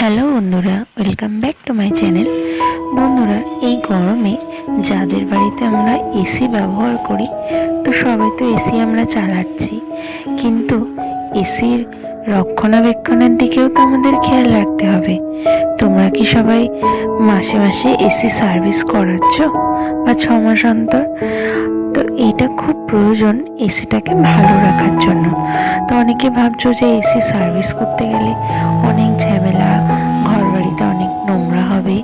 Hello বন্ধুরা welcome back to my channel বন্ধুরা, এই গরমে যাদের বাড়িতে আমরা এসি ব্যবহার করি, তো সবাই তো এসি আমরা চালাচ্ছি। কিন্তু এসির রক্ষণাবেক্ষণের দিকেও তো আমাদের খেয়াল রাখতে হবে। তোমরা কি সবাই মাসে মাসে এসি সার্ভিস করাচ্ছ? বা ছ মাস অন্তর প্রয়োজন এসিটাকে ভালো রাখার জন্য। তো অনেকে ভাবছ যে এসি সার্ভিস করতে গেলে অনেক ঝামেলা ঘর বাড়িতে অনেক নোংরা হবে,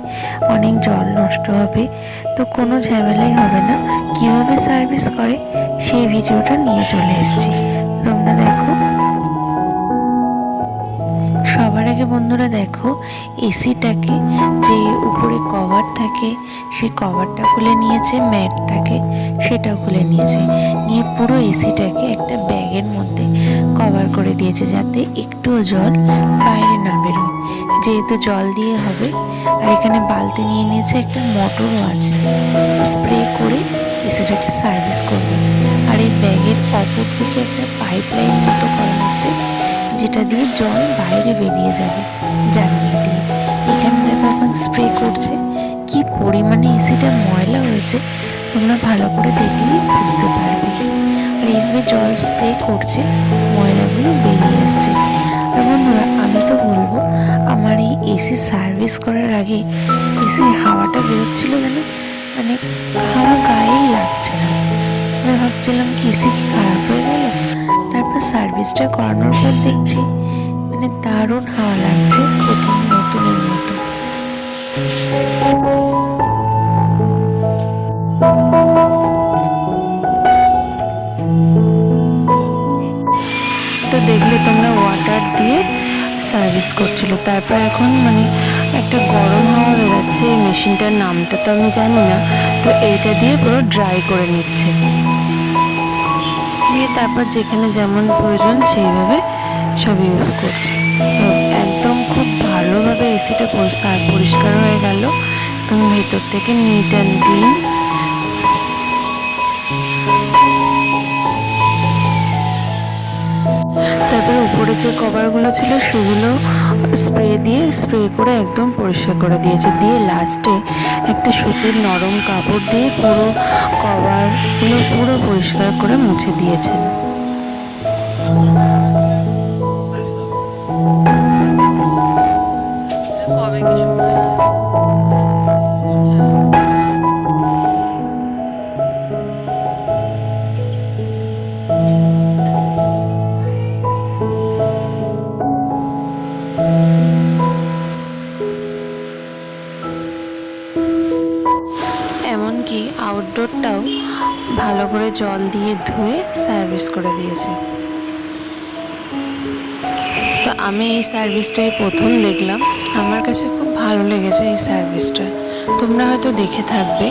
অনেক জল নষ্ট হবে। তো কোনো ঝামেলাই হবে না। কীভাবে সার্ভিস করে সেই ভিডিওটা নিয়ে চলে এসেছি। তোমরা দেখো আগে বন্ধুরা দেখো এসিটাকে যে উপরে কভার থাকে সেই কভারটা খুলে নিয়েছে ম্যাট থাকে সেটা খুলে নিয়েছে। নিয়ে পুরো এসিটাকে একটা ব্যাগের মধ্যে কভার করে দিয়েছে যাতে একটুও জল বাইরে না বেরোয়। যেহেতু জল দিয়ে হবে, আর এখানে বালতি নিয়ে নিয়েছে একটা মোটরও আছে। স্প্রে করে এসিটাকে সার্ভিস করবে। আর এই ব্যাগের অপর দিকে একটা পাইপ লাইন মতো করা আছে যেটা দিয়ে জল বাইরে বেরিয়ে যাবে। জ্বালিয়ে দিয়ে। এখানে দেখো এখন স্প্রে করছে। কি পরিমাণে এসিটা ময়লা হয়েছে, তোমরা ভালো করে দেখলেই বুঝতে পারবে। আর এইভাবে জল স্প্রে করছে, ময়লাগুলো বেরিয়ে আসছে। আর বন্ধুরা, আমি তো বলব, আমার এই এসি সার্ভিস করার আগে এসি হাওয়াটা বেরোচ্ছিল যেন মানে হাওয়া গায়েই লাগছে না। এবার ভাবছিলাম কি এসি কি খারাপ হয়ে গেল সার্ভিসটা করানোর পর দেখছি মানে দারুণ হাওয়া লাগছে প্রথম নতুনের মতো। তো দেখলে তোমরা ওয়াটার দিয়ে সার্ভিস করছিল। তারপর এখন মানে একটা গরম হাওয়া বেরোচ্ছে, এই মেশিনটার নামটা তো আমি জানি না, তো এইটা দিয়ে পুরো ড্রাই করে নিচ্ছে। দিয়ে তারপর যেখানে যেমন প্রয়োজন সেইভাবে সব ইউজ করছি। একদম খুব ভালোভাবে এসিটা পরিষ্কার পরিষ্কার হয়ে গেল। একদম ভেতর থেকে নিট অ্যান্ড ক্লিন তারপরে উপরে যে কভারগুলো ছিল সেগুলো স্প্রে দিয়ে স্প্রে করে একদম পরিষ্কার করে দিয়েছে। দিয়ে লাস্টে একটা সুতির নরম কাপড় দিয়ে পুরো কভারগুলো পুরো পরিষ্কার করে মুছে দিয়েছে। কবে কি এমনকি আউটডোরটাও ভালো করে জল দিয়ে ধুয়ে সার্ভিস করে দিয়েছে। তো আমি এই সার্ভিসটাই প্রথম দেখলাম। আমার কাছে খুব ভালো লেগেছে এই সার্ভিসটা তোমরা হয়তো দেখে থাকবে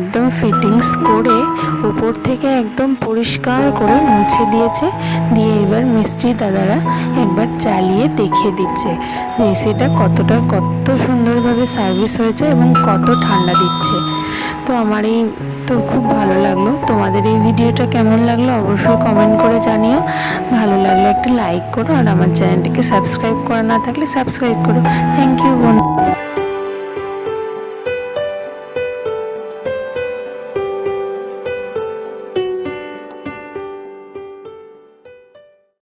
একদম ফিটিংস করে উপর থেকে একদম পরিষ্কার করে মুছে দিয়েছে। দিয়ে এবার মিস্ত্রি দাদারা একবার চালিয়ে দেখিয়ে দিচ্ছে যে এসিটা কতটা, কত সুন্দরভাবে সার্ভিস হয়েছে এবং কত ঠান্ডা দিচ্ছে। তো আমার এই, তো খুব ভালো লাগল। তোমাদের এই ভিডিওটা কেমন লাগল অবশ্যই কমেন্ট করে জানিও। ভালো লাগল একটা লাইক করো আর আমার চ্যানেলটাকে সাবস্ক্রাইব করা না থাকলে সাবস্ক্রাইব করো। থ্যাংক ইউ বন্ধু।